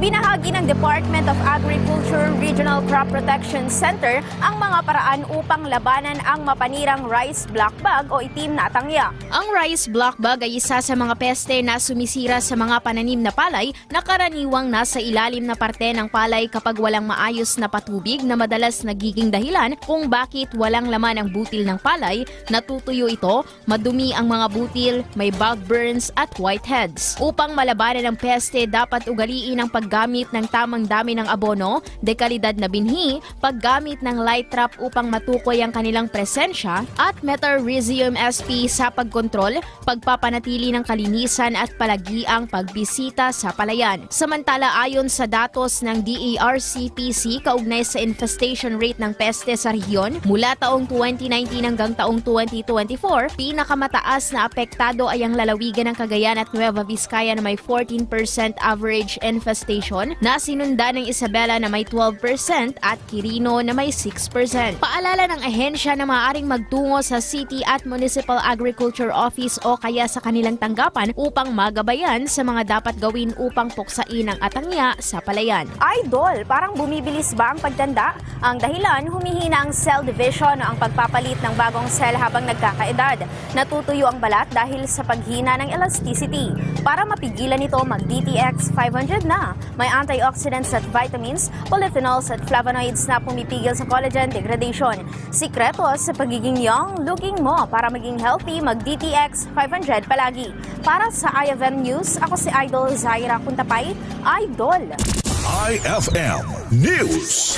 Ibinahagi ng Department of Agriculture Regional Crop Protection Center ang mga paraan upang labanan ang mapanirang rice black bug o itim na tangya. Ang rice black bug ay isa sa mga peste na sumisira sa mga pananim na palay na karaniwang nasa ilalim na parte ng palay kapag walang maayos na patubig na madalas nagiging dahilan kung bakit walang laman ang butil ng palay, natutuyo ito, madumi ang mga butil, may bug burns at whiteheads. Upang malabanan ang peste, dapat ugaliin ang paggamit ng tamang dami ng abono, dekalidad na binhi, paggamit ng light trap upang matukoy ang kanilang presensya, at Metarhizium SP sa pagkontrol, pagpapanatili ng kalinisan at palagiang pagbisita sa palayan. Samantala ayon sa datos ng DARCPC kaugnay sa infestation rate ng peste sa rehiyon, mula taong 2019 hanggang taong 2024, pinakamataas na apektado ay ang lalawigan ng Cagayan at Nueva Vizcaya na may 14% average infestation, na sinunda ng Isabela na may 12% at Quirino na may 6%. Paalala ng ahensya na maaaring magtungo sa City at Municipal Agriculture Office o kaya sa kanilang tanggapan upang magabayan sa mga dapat gawin upang puksain ang atangya sa palayan. Idol, parang bumibilis ba ang pagtanda? Ang dahilan, humihina ang cell division o ang pagpapalit ng bagong cell habang nagkakaedad. Natutuyo ang balat dahil sa paghina ng elasticity. Para mapigilan ito, mag-DTX 500 na. May antioxidants at vitamins, polyphenols at flavonoids na pumipigil sa collagen degradation. Sikreto sa pagiging young looking mo para maging healthy, mag-DTX 500 palagi. Para sa IFM News, ako si Idol Zaira Kuntapay, Idol! IFM News.